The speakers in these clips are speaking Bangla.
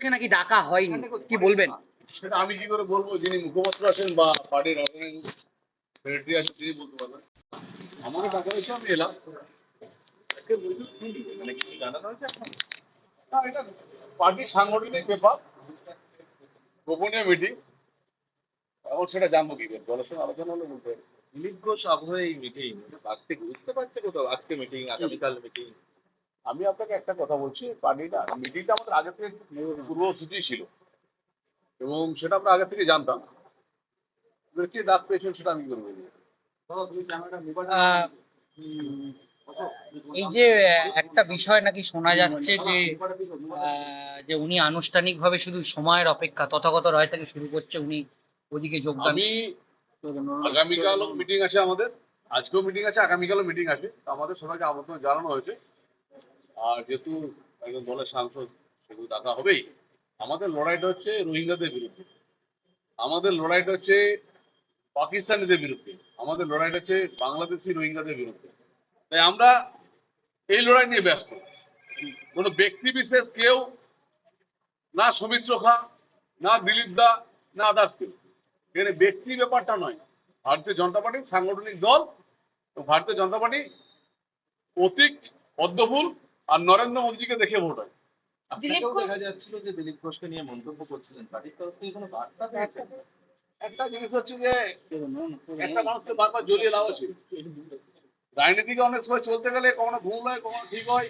কে নাকি ডাকা হয়নি? কি বলবেন? সেটা আমি কি করে বলব? যিনি মুখপাত্র আছেন বা পার্টির অর্গানাইজিং সেক্রেটারি আছেন তিনি বলতে পারবেন। আমাকে টাকা হয়েছে আমি এলাম। আজকে বৈঠক কি? মানে কিছু জানানো হয়েছে না এটা পার্টির সাংগঠনিক ব্যাপার। গোপনীয় মিটিং। এখন সেটা জানব কি করে? দলের সঙ্গে আলোচনা হলে বলতে। দিলীপ ঘোষ আবহে এই মিটিং আজকে বুঝতে পারছে কোথাও? আজকে মিটিং আগামীকাল মিটিং। আমি আপনাকে একটা কথা বলছি পার্টিটা মিটিংটা আমাদের আগে থেকে পূর্বসূচি ছিল। এবং সেটা আমরা আগে থেকে জানতাম। কে ডাক পেয়েছেন সেটা আমি কি করে। বলব এই যে একটা বিষয় নাকি শোনা যাচ্ছে যে আহ, যে উনি আনুষ্ঠানিকভাবে শুধু সময়ের অপেক্ষা তথাগত রায় থেকে শুরু করছে উনি ওদিকে যোগদান আমি আগামীকালও মিটিং আছে আমাদের। আজকেও মিটিং আছে আগামীকালও মিটিং আছে। তো আমাদের সবাইকে আমন্ত্রণ জানানো হয়েছে। আর যেহেতু একজন দলের সাংসদ সেগুলো ডাকা হবেই। আমাদের লড়াইটা হচ্ছে রোহিঙ্গাদের বিরুদ্ধে। আমাদের লড়াইটা হচ্ছে পাকিস্তানিদের বিরুদ্ধে। আমাদের লড়াইটা হচ্ছে বাংলাদেশি রোহিঙ্গাদের বিরুদ্ধে। তাই আমরা এই লড়াই নিয়ে ব্যস্ত। কোনো ব্যক্তি বিশেষ কেউ, না সৌমিত্র খা, না দিলীপ দা, না আদার্স কেউ। এখানে ব্যক্তি ব্যাপারটা নয়। ভারতীয় জনতা পার্টির সাংগঠনিক দল ভারতীয় জনতা পার্টি প্রতীক পদ্মফুল আর নরেন্দ্র মোদীজিকে দেখে ভোট হয়। দিলীপ আপনাকেও ঘোষ- দেখা যাচ্ছিল যে দিলীপ ঘোষকে নিয়ে মন্তব্য করছিলেন। পার্টির তরফ থেকে কোনো বার্তা পেয়েছেন? একটা জিনিস হচ্ছে যে একটা মানুষকে বারবার জ্বলিয়ে লাভ আছে রাজনীতিকে অনেক সময় চলতে গেলে কখনো ভুল হয় কখনো ঠিক হয়।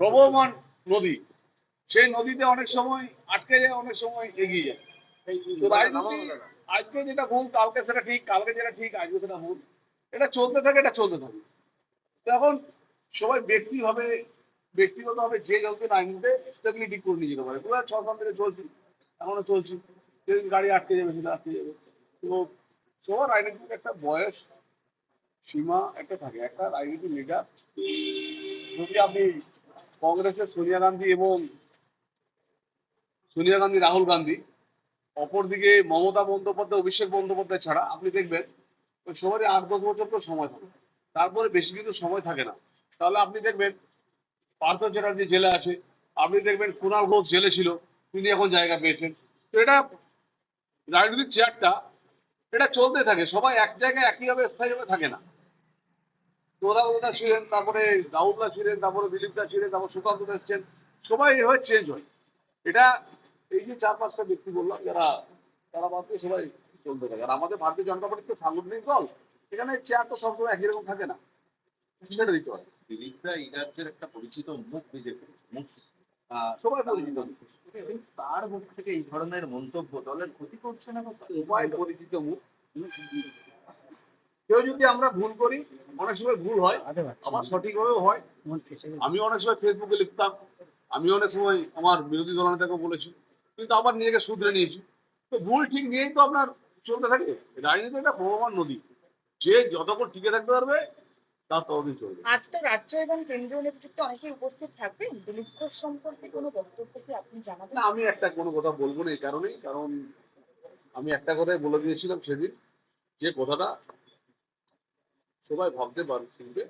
প্রবহমান নদী সেই নদীতে অনেক সময় আটকে যায় অনেক সময় এগিয়ে যায়। তো রাজনীতি আজকে যেটা ভুল কালকে সেটা ঠিক কালকে যেটা ঠিক আজকে সেটা ভুল। এটা চলতে থাকে এটা চলতে থাকে। এখন সবাই ব্যক্তিভাবে ব্যক্তিগতভাবে যে কাউকে রাজনীতিতে স্টেবিলিটি করে নিয়ে যেতে পারে। হাজার ছ সাল থেকে চলছি, এখনও চলছি। যেদিন গাড়ি আটকে যাবে সেটা আটকে যাবে। তো, সবার রাজনীতির একটা বয়স, সীমা একটা থাকে। একটা রাজনীতির লিডার যদি আপনি কংগ্রেসের সোনিয়া গান্ধী এবং সোনিয়া গান্ধী, রাহুল গান্ধী, অপরদিকে মমতা বন্দ্যোপাধ্যায়, অভিষেক বন্দ্যোপাধ্যায় ছাড়া, আপনি দেখবেন, ওই সবারই আট দশ বছর তো সময় থাকে। তারপরে বেশি কিন্তু সময় থাকে না। তাহলে আপনি দেখবেন, পার্থ চ্যাটার্জি জেলে আছে, আপনি দেখবেন কুণাল ঘোষ জেলে ছিল, তিনি এখন জায়গা পেয়েছেন। তো এটা রাজনৈতিক চেয়ারটা, এটা চলতে থাকে, সবাই এক জায়গায় একইভাবে স্থায়ীভাবে থাকে না। তোরাদা ছিলেন, তারপরে রাহুলদা ছিলেন, তারপরে দিলীপদা ছিলেন, তারপর সুকান্ত দাস ছিলেন, সবাই এভাবে চেঞ্জ হয়। এটা এই যে চার পাঁচটা ব্যক্তি বললাম, যারা, তারা বাদ সবাই চলতে থাকে। আর আমাদের ভারতীয় জনতা পার্টির তো সাংগঠনিক দল, এখানে চেয়ার তো সবসময় একই রকম থাকে না। সেটা দিতে দিলীপরা এই রাজ্যের একটা পরিচিত মুখ বিজেপি মুখ সবাই পরিচিত। তার মুখ থেকে এই ধরনের মন্তব্য দলের ক্ষতি করছে না সবাই পরিচিত মুখ। কেউ যদি আমরা ভুল করি অনেক সময় ভুল হয় আবার সঠিকভাবেও হয়। আমি অনেক সময় ফেসবুকে লিখতাম আমি অনেক সময় আমার বিরোধী দলনেতাকে বলেছি কিন্তু আবার নিজেকে শুধরে নিয়েছি। তো ভুল ঠিক নিয়েই তো আপনার চলতে থাকে। রাজনীতি একটা ভগবান নদী। যে যতক্ষণ টিকে থাকতে পারবে তার ততদিন চলবে আজ তো রাজ্য এবং কেন্দ্রীয় নেতৃত্ব অনেকেই উপস্থিত থাকবেন। দিলীপ ঘোষ সম্পর্কে কোনো বক্তব্য কি আপনি জানাবেন? না আমি একটা কোনো কথা বলব না এই কারণেই কারণ আমি একটা কথাই বলে দিয়েছিলাম সেদিন যে কথাটা সবাই ভাবতে পারে শুনবে।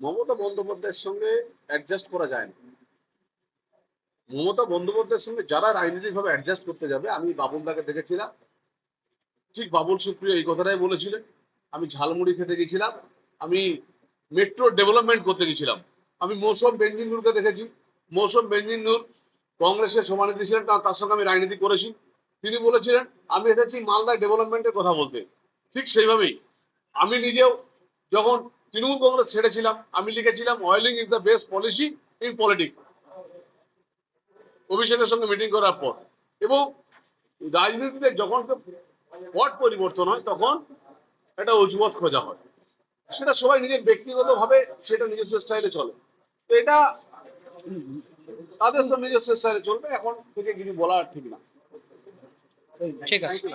মমতা বন্দ্যোপাধ্যায়ের সঙ্গে অ্যাডজাস্ট করা যায় না। মমতা বন্দ্যোপাধ্যায়ের সঙ্গে যারা রাজনৈতিকভাবে অ্যাডজাস্ট করতে যাবে আমি বাবুলদাকে দেখেছিলাম। ঠিক বাবুল সুপ্রিয় এই কথাটাই বলেছিলেন। আমি ঝালমুড়ি খেতে গেছিলাম। আমি মেট্রো ডেভেলপমেন্ট করতে গেছিলাম। আমি মৌসুম বেঞ্জিনুরকে দেখেছি। মৌসুম বেঞ্জিনুর কংগ্রেসের সমানেত্রী ছিলেন তার সঙ্গে আমি রাজনীতি করেছি। তিনি বলেছিলেন, আমি এসেছি মালদা ডেভেলপমেন্টের কথা বলতে। ঠিক সেইভাবেই আমি নিজেও যখন তৃণমূল কংগ্রেস ছেড়েছিলাম, আমি লিখেছিলাম oiling is the best policy in politics অভিষেকের সঙ্গে মিটিং করার পর। এবং রাজনীতিতে যখন পট পরিবর্তন হয়, তখন একটা অজুবত খোঁজা হয়। সেটা সবাই নিজের ব্যক্তিগত ভাবে সেটা নিজস্ব স্টাইলে চলে। তো এটা তাদের তো নিজস্ব স্টাইলে চলবে এখন থেকে কিছু বলা ঠিক না। ঠিক আছে।